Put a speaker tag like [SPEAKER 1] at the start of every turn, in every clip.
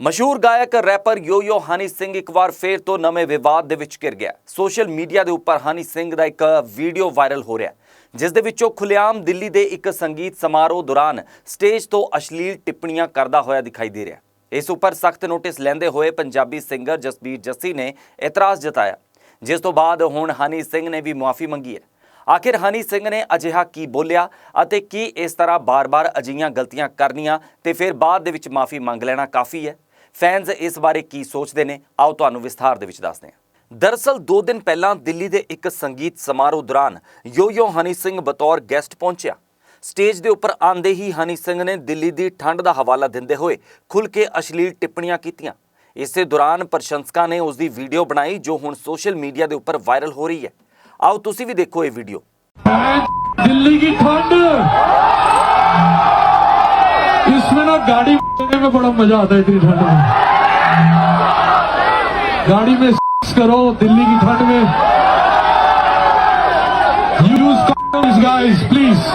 [SPEAKER 1] ਮਸ਼ਹੂਰ ਗਾਇਕ ਰੈਪਰ ਯੋ-ਯੋ ਹਨੀ ਸਿੰਘ ਇੱਕ ਵਾਰ ਫੇਰ ਤੋਂ ਨਵੇਂ ਵਿਵਾਦ ਦੇ ਵਿੱਚ ਘਿਰ ਗਿਆ। ਸੋਸ਼ਲ ਮੀਡੀਆ ਦੇ ਉੱਪਰ ਹਨੀ ਸਿੰਘ ਦਾ ਇੱਕ ਵੀਡੀਓ ਵਾਇਰਲ ਹੋ ਰਿਹਾ ਜਿਸ ਦੇ ਵਿੱਚੋਂ ਖੁੱਲੇਆਮ ਦਿੱਲੀ ਦੇ ਇੱਕ ਸੰਗੀਤ ਸਮਾਰੋਹ ਦੌਰਾਨ ਸਟੇਜ ਤੋਂ ਅਸ਼ਲੀਲ ਟਿੱਪਣੀਆਂ ਕਰਦਾ ਹੋਇਆ ਦਿਖਾਈ ਦੇ ਰਿਹਾ ਇਸ ਉੱਪਰ ਸਖਤ ਨੋਟਿਸ ਲੈਂਦੇ ਹੋਏ ਪੰਜਾਬੀ ਸਿੰਗਰ ਜਸਬੀਰ ਜੱਸੀ ਨੇ ਇਤਰਾਜ਼ ਜਤਾਇਆ, ਜਿਸ ਤੋਂ ਬਾਅਦ ਹੁਣ ਹਨੀ ਸਿੰਘ ਨੇ ਵੀ ਮੁਆਫੀ ਮੰਗੀ ਹੈ। ਆਖਿਰ ਹਨੀ ਸਿੰਘ ਨੇ ਅਜਿਹਾ ਕੀ ਬੋਲਿਆ ਅਤੇ ਕੀ ਇਸ ਤਰ੍ਹਾਂ ਬਾਰ-ਬਾਰ ਅਜਿਹੀਆਂ ਗਲਤੀਆਂ ਕਰਨੀਆਂ ਤੇ ਫਿਰ ਬਾਅਦ ਦੇ ਵਿੱਚ ਮਾਫੀ ਮੰਗ ਲੈਣਾ ਕਾਫੀ ਹੈ। ਫੈਨਸ ਇਸ ਬਾਰੇ ਕੀ ਸੋਚਦੇ ਨੇ? ਆਓ ਤੁਹਾਨੂੰ ਵਿਸਥਾਰ ਦੇ ਵਿੱਚ ਦੱਸਦੇ ਹਾਂ। ਦਰਸਲ 2 ਦਿਨ ਪਹਿਲਾਂ ਦਿੱਲੀ ਦੇ ਇੱਕ ਸੰਗੀਤ ਸਮਾਰੋਹ ਦੌਰਾਨ ਯੋ ਯੋ ਹਨੀ ਸਿੰਘ ਬਤੌਰ ਗੈਸਟ ਪਹੁੰਚਿਆ। ਸਟੇਜ ਦੇ ਉੱਪਰ ਆਂਦੇ ਹੀ ਹਨੀ ਸਿੰਘ ਨੇ ਦਿੱਲੀ ਦੀ ਠੰਡ ਦਾ ਹਵਾਲਾ ਦਿੰਦੇ ਹੋਏ ਖੁੱਲ ਕੇ ਅਸ਼ਲੀਲ ਟਿੱਪਣੀਆਂ ਕੀਤੀਆਂ। ਇਸੇ ਦੌਰਾਨ ਪ੍ਰਸ਼ੰਸਕਾਂ ਨੇ ਉਸ ਦੀ ਵੀਡੀਓ ਬਣਾਈ, ਜੋ ਹੁਣ ਸੋਸ਼ਲ ਮੀਡੀਆ ਦੇ ਉੱਪਰ ਵਾਇਰਲ ਹੋ ਰਹੀ ਹੈ। ਆਓ ਤੁਸੀਂ ਵੀ ਦੇਖੋ ਇਹ ਵੀਡੀਓ।
[SPEAKER 2] ਦਿੱਲੀ ਦੀ ਠੰਡ! गाड़ी चलाने में बड़ा मजा आता है इतनी ठंड में गाड़ी में करो दिल्ली की ठंड में use condoms guys please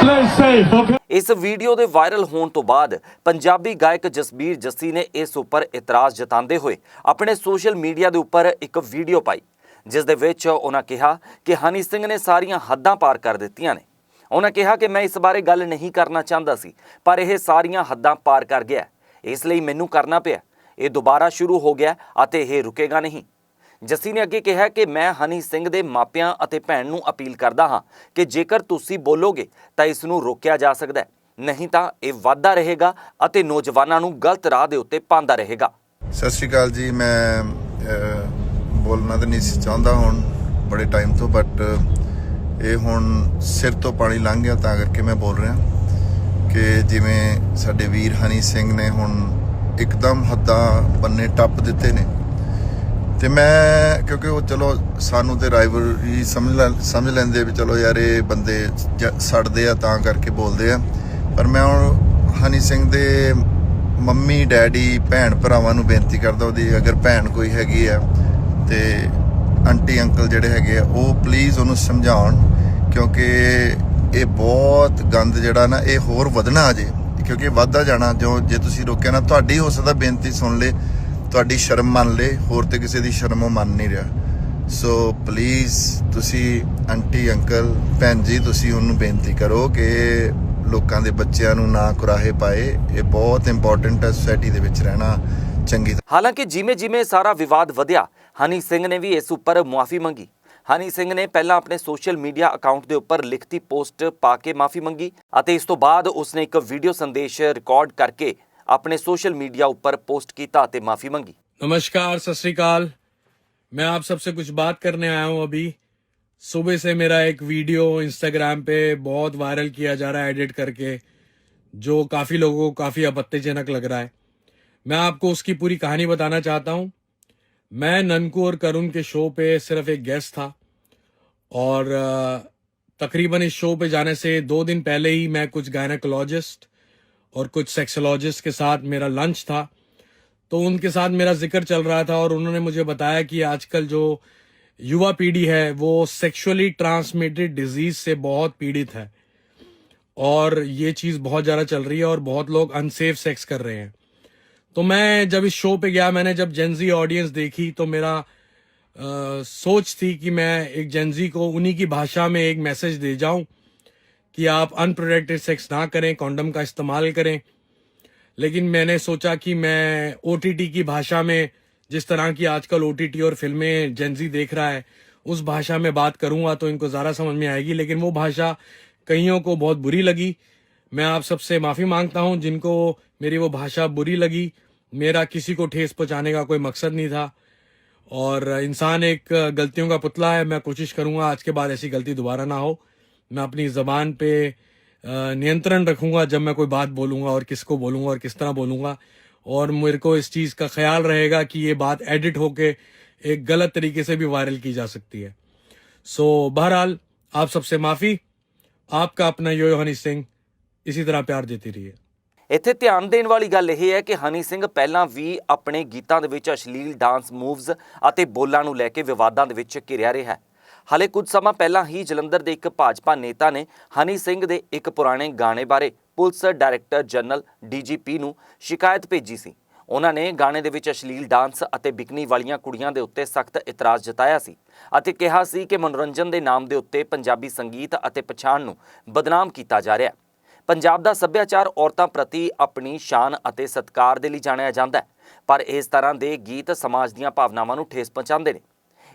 [SPEAKER 2] play safe okay
[SPEAKER 1] ਇਸ ਵੀਡੀਓ ਦੇ ਵਾਇਰਲ ਹੋਣ ਤੋਂ ਬਾਅਦ ਪੰਜਾਬੀ ਗਾਇਕ ਜਸਬੀਰ ਜੱਸੀ ਨੇ ਇਸ ਉੱਪਰ ਇਤਰਾਜ਼ ਜਤਾਉਂਦੇ ਹੋਏ ਆਪਣੇ ਸੋਸ਼ਲ ਮੀਡੀਆ ਦੇ ਉੱਪਰ ਇੱਕ ਵੀਡੀਓ ਪਾਈ ਜਿਸ ਦੇ ਵਿੱਚ ਉਹਨਾਂ ਕਿਹਾ ਕਿ ਹਨੀ ਸਿੰਘ ਨੇ ਸਾਰੀਆਂ ਹੱਦਾਂ ਪਾਰ ਕਰ ਦਿੱਤੀਆਂ ਨੇ ਉਹਨਾਂ ਕਿਹਾ ਕਿ ਮੈਂ ਇਸ ਬਾਰੇ ਗੱਲ ਨਹੀਂ ਕਰਨਾ ਚਾਹੁੰਦਾ ਸੀ, ਪਰ ਇਹ ਸਾਰੀਆਂ ਹੱਦਾਂ ਪਾਰ ਕਰ ਗਿਆ ਇਸ ਲਈ ਮੈਨੂੰ ਕਰਨਾ ਪਿਆ। ਇਹ ਦੁਬਾਰਾ ਸ਼ੁਰੂ ਹੋ ਗਿਆ ਅਤੇ ਇਹ ਰੁਕੇਗਾ ਨਹੀਂ। ਜੱਸੀ ਨੇ ਅੱਗੇ ਕਿਹਾ ਕਿ ਮੈਂ ਹਨੀ ਸਿੰਘ ਦੇ ਮਾਪਿਆਂ ਅਤੇ ਭੈਣ ਨੂੰ ਅਪੀਲ ਕਰਦਾ ਹਾਂ ਕਿ ਜੇਕਰ ਤੁਸੀਂ ਬੋਲੋਗੇ ਤਾਂ ਇਸ ਨੂੰ ਰੋਕਿਆ ਜਾ ਸਕਦਾ ਹੈ। ਨਹੀਂ ਤਾਂ ਇਹ ਵਾਧਾ ਰਹੇਗਾ ਅਤੇ ਨੌਜਵਾਨਾਂ ਨੂੰ ਗਲਤ ਰਾਹ ਦੇ ਉੱਤੇ ਪਾਉਂਦਾ ਰਹੇਗਾ।
[SPEAKER 3] ਸਤਿ ਸ਼੍ਰੀ ਅਕਾਲ ਜੀ, ਮੈਂ ਬੋਲਣਾ ਤਾਂ ਨਹੀਂ ਸੀ ਚਾਹੁੰਦਾ ਹੁਣ, ਬੜੇ ਟਾਈਮ ਤੋਂ ਬਟ ਇਹ ਹੁਣ ਸਿਰ ਤੋਂ ਪਾਣੀ ਲੰਘ ਗਿਆ ਤਾਂ ਕਰਕੇ ਮੈਂ ਬੋਲ ਰਿਹਾ ਕਿ ਜਿਵੇਂ ਸਾਡੇ ਵੀਰ ਹਨੀ ਸਿੰਘ ਨੇ ਹੁਣ ਇੱਕਦਮ ਹੱਦਾਂ ਬੰਨੇ ਟੱਪ ਦਿੱਤੇ ਨੇ। ਤੇ ਮੈਂ ਕਿਉਂਕਿ ਉਹ ਚਲੋ ਸਾਨੂੰ ਤੇ ਰਾਈਵਲਰੀ ਸਮਝ ਲੈ- ਸਮਝ ਲੈਂਦੇ ਵੀ ਚਲੋ ਯਾਰ ਇਹ ਬੰਦੇ ਜ- ਸੜਦੇ ਆ ਤਾਂ ਕਰਕੇ ਬੋਲਦੇ ਆ। ਪਰ ਮੈਂ ਹੁਣ ਹਨੀ ਸਿੰਘ ਦੇ ਮੰਮੀ, ਡੈਡੀ, ਭੈਣ ਭਰਾਵਾਂ ਨੂੰ ਬੇਨਤੀ ਕਰਦਾ ਉਹਦੀ ਅਗਰ ਭੈਣ ਕੋਈ ਹੈਗੀ ਆ ਤੇ ਆਂਟੀ, ਅੰਕਲ ਜਿਹੜੇ ਹੈਗੇ ਆ, ਉਹ ਪਲੀਜ਼ ਉਹਨੂੰ ਸਮਝਾਉਣ, ਕਿਉਂਕਿ ਇਹ ਬਹੁਤ ਗੰਦ ਜਿਹੜਾ ਨਾ, ਇਹ ਹੋਰ ਵਧਣਾ ਅਜੇ, ਕਿਉਂਕਿ ਵੱਧਦਾ ਜਾਣਾ। ਜੋ, ਜੇ ਤੁਸੀਂ ਰੋਕਿਆ ਨਾ, ਤੁਹਾਡੀ ਹੋ ਸਕਦਾ ਬੇਨਤੀ ਸੁਣ ਲੇ, ਤੁਹਾਡੀ ਸ਼ਰਮ ਮੰਨ ਲੇ, ਹੋਰ ਤੇ ਕਿਸੇ ਦੀ ਸ਼ਰਮ ਉਹ ਮੰਨ ਨਹੀਂ ਰਿਹਾ। ਸੋ ਪਲੀਜ਼ ਤੁਸੀਂ ਆਂਟੀ, ਅੰਕਲ, ਭੈਣ ਜੀ, ਤੁਸੀਂ ਉਹਨੂੰ ਬੇਨਤੀ ਕਰੋ ਕਿ ਲੋਕਾਂ ਦੇ ਬੱਚਿਆਂ ਨੂੰ ਨਾ ਕੁਰਾਹੇ ਪਾਏ। ਇਹ ਬਹੁਤ ਇੰਪੋਰਟੈਂਟ ਹੈ ਸੋਸਾਇਟੀ ਦੇ ਵਿੱਚ ਰਹਿਣਾ ਚੰਗੀ ਤਰ੍ਹਾਂ।
[SPEAKER 1] ਹਾਲਾਂਕਿ ਜਿਵੇਂ ਜਿਵੇਂ ਸਾਰਾ ਵਿਵਾਦ ਵਧਿਆ ਹਨੀ ਸਿੰਘ ਨੇ ਵੀ ਇਸ ਉੱਪਰ ਮੁਆਫੀ ਮੰਗੀ ਹਨੀ ਸਿੰਘ ਨੇ ਪਹਿਲਾਂ ਆਪਣੇ ਸੋਸ਼ਲ ਮੀਡੀਆ ਅਕਾਊਂਟ ਦੇ ਉੱਪਰ ਲਿਖਤੀ ਪੋਸਟ ਪਾ ਕੇ ਮਾਫੀ ਮੰਗੀ ਅਤੇ ਇਸ ਤੋਂ ਬਾਅਦ ਉਸਨੇ ਇੱਕ ਵੀਡੀਓ ਸੰਦੇਸ਼ ਰਿਕਾਰਡ ਕਰਕੇ ਆਪਣੇ ਸੋਸ਼ਲ ਮੀਡੀਆ ਉੱਪਰ ਪੋਸਟ ਕੀਤਾ ਅਤੇ ਮਾਫੀ ਮੰਗੀ
[SPEAKER 2] नमस्कार सत श्रीकाल मैं आप सबसे कुछ बात करने आया हूं अभी सुबह से मेरा एक वीडियो इंस्टाग्राम पे बहुत वायरल किया जा रहा है एडिट करके जो काफी लोगों को काफी आपत्तिजनक लग रहा है मैं आपको उसकी पूरी कहानी बताना चाहता हूं मैं ननकू और करुण के शो पे सिर्फ़ एक गेस्ट था और तकरीबन इस शो पे जाने से दो दिन पहले ही मैं कुछ गायनाकोलॉजिस्ट और कुछ सेक्सोलॉजिस्ट के साथ मेरा लंच था। तो उनके साथ मेरा ज़िक्र चल रहा था और उन्होंने मुझे बताया कि आजकल जो युवा पीढ़ी है, वो सेक्सुअली ट्रांसमिटेड डिज़ीज़ से बहुत पीड़ित है। और ये चीज़ बहुत ज़्यादा चल रही है और बहुत लोग अनसेफ सेक्स कर रहे हैं। तो मैं जब इस शो पे गया मैंने जब जेंजी ऑडियंस देखी तो मेरा अ, सोच थी कि मैं एक जेंजी को उन्हीं की भाषा में एक मैसेज दे जाऊँ कि आप अनप्रोटेक्टेड सेक्स ना करें कॉन्डम का इस्तेमाल करें। लेकिन मैंने सोचा कि मैं ओटीटी की भाषा में जिस तरह की आजकल ओटीटी और फ़िल्में जेंजी देख रहा है उस भाषा में बात करूँगा तो इनको ज़्यादा समझ में आएगी। लेकिन वो भाषा कईयों को बहुत बुरी लगी। मैं आप सबसे माफ़ी माँगता हूँ जिनको मेरी वो भाषा बुरी लगी। मेरा किसी को ठेस पहुँचाने का कोई मकसद नहीं था। और इंसान एक गलतियों का पुतला है, मैं कोशिश करूँगा आज के बाद ऐसी गलती दोबारा ना हो। मैं अपनी जबान पे नियंत्रण रखूँगा जब मैं कोई बात बोलूँगा और किसको बोलूँगा और किस तरह बोलूँगा। और मेरे को इस चीज़ का ख्याल रहेगा कि ये बात एडिट होके एक गलत तरीके से भी वायरल की जा सकती है। सो, बहरहाल, आप सबसे माफ़ी, आपका अपना यो हनी सिंह, इसी तरह प्यार देती रहिए।
[SPEAKER 1] ਇੱਥੇ ਧਿਆਨ ਦੇਣ ਵਾਲੀ ਗੱਲ ਇਹ ਹੈ ਕਿ ਹਨੀ ਸਿੰਘ ਪਹਿਲਾਂ ਵੀ ਆਪਣੇ ਗੀਤਾਂ ਦੇ ਵਿੱਚ ਅਸ਼ਲੀਲ ਡਾਂਸ ਮੂਵਸ ਅਤੇ ਬੋਲਾਂ ਨੂੰ ਲੈ ਕੇ ਵਿਵਾਦਾਂ ਦੇ ਵਿੱਚ ਘਿਰਿਆ ਰਿਹਾ ਹੈ। ਹਾਲੇ ਕੁਝ ਸਮਾਂ ਪਹਿਲਾਂ ਹੀ ਜਲੰਧਰ ਦੇ ਇੱਕ ਭਾਜਪਾ ਨੇਤਾ ਨੇ ਹਨੀ ਸਿੰਘ ਦੇ ਇੱਕ ਪੁਰਾਣੇ ਗਾਣੇ ਬਾਰੇ ਪੁਲਿਸ ਡਾਇਰੈਕਟਰ ਜਨਰਲ ਡੀਜੀਪੀ ਨੂੰ ਸ਼ਿਕਾਇਤ ਭੇਜੀ ਸੀ। ਉਹਨਾਂ ਨੇ ਗਾਣੇ ਦੇ ਵਿੱਚ ਅਸ਼ਲੀਲ ਡਾਂਸ ਅਤੇ ਬਿਕਨੀ ਵਾਲੀਆਂ ਕੁੜੀਆਂ ਦੇ ਉੱਤੇ ਸਖਤ ਇਤਰਾਜ਼ ਜਤਾਇਆ ਸੀ ਅਤੇ ਕਿਹਾ ਸੀ ਕਿ ਮਨੋਰੰਜਨ ਦੇ ਨਾਮ ਦੇ ਉੱਤੇ ਪੰਜਾਬੀ ਸੰਗੀਤ ਅਤੇ ਪਛਾਣ ਨੂੰ ਬਦਨਾਮ ਕੀਤਾ ਜਾ ਰਿਹਾ ਹੈ। ਪੰਜਾਬ ਦਾ ਸੱਭਿਆਚਾਰ ਔਰਤਾਂ ਪ੍ਰਤੀ ਆਪਣੀ ਸ਼ਾਨ ਅਤੇ ਸਤਿਕਾਰ ਦੇ ਲਈ ਜਾਣਿਆ ਜਾਂਦਾ ਹੈ, ਪਰ ਇਸ ਤਰ੍ਹਾਂ ਦੇ ਗੀਤ ਸਮਾਜ ਦੀਆਂ ਭਾਵਨਾਵਾਂ ਨੂੰ ਠੇਸ ਪਹੁੰਚਾਉਂਦੇ ਨੇ।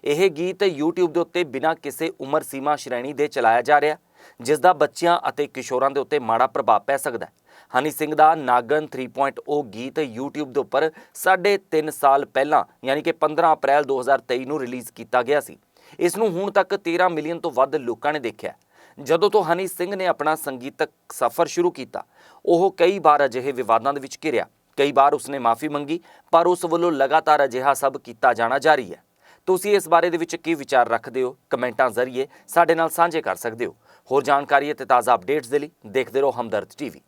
[SPEAKER 1] ਇਹ ਗੀਤ YouTube ਦੇ ਉੱਤੇ ਬਿਨਾਂ ਕਿਸੇ ਉਮਰ ਸੀਮਾ ਸ਼੍ਰੇਣੀ ਦੇ ਚਲਾਇਆ ਜਾ ਰਿਹਾ ਜਿਸ ਦਾ ਬੱਚਿਆਂ ਅਤੇ ਕਿਸ਼ੋਰਾਂ ਦੇ ਉੱਤੇ ਮਾੜਾ ਪ੍ਰਭਾਵ ਪੈ ਸਕਦਾ ਹੈ। ਹਨੀ ਸਿੰਘ ਦਾ ਨਾਗਨ 3.0 ਗੀਤ YouTube ਦੇ ਉੱਪਰ ਸਾਢੇ ਤਿੰਨ ਸਾਲ ਪਹਿਲਾਂ, ਯਾਨੀ ਕਿ 15 ਅਪ੍ਰੈਲ 2023 ਨੂੰ ਰਿਲੀਜ਼ ਕੀਤਾ ਗਿਆ ਸੀ। ਇਸ ਨੂੰ ਹੁਣ ਤੱਕ 13 ਮਿਲੀਅਨ ਤੋਂ ਵੱਧ ਲੋਕਾਂ ਨੇ ਦੇਖਿਆ ਜਦੋਂ ਤੋਂ ਹਨੀ ਸਿੰਘ ਨੇ ਆਪਣਾ ਸੰਗੀਤਕ ਸਫ਼ਰ ਸ਼ੁਰੂ ਕੀਤਾ, ਉਹ ਕਈ ਵਾਰ ਅਜਿਹੇ ਵਿਵਾਦਾਂ ਦੇ ਵਿੱਚ ਘਿਰਿਆ। ਕਈ ਵਾਰ ਉਸਨੇ ਮਾਫੀ ਮੰਗੀ, ਪਰ ਉਸ ਵੱਲੋਂ ਲਗਾਤਾਰ ਅਜਿਹਾ ਸਭ ਕੀਤਾ ਜਾਣਾ ਜਾਰੀ ਹੈ। ਤੁਸੀਂ ਇਸ ਬਾਰੇ ਦੇ ਵਿੱਚ ਕੀ ਵਿਚਾਰ ਰੱਖਦੇ ਹੋ? ਕਮੈਂਟਾਂ ਜ਼ਰੀਏ ਸਾਡੇ ਨਾਲ ਸਾਂਝੇ ਕਰ ਸਕਦੇ ਹੋ। ਹੋਰ ਜਾਣਕਾਰੀ ਅਤੇ ਤਾਜ਼ਾ ਅਪਡੇਟਸ ਦੇ ਲਈ ਦੇਖਦੇ ਰਹੋ ਹਮਦਰਦ ਟੀਵੀ।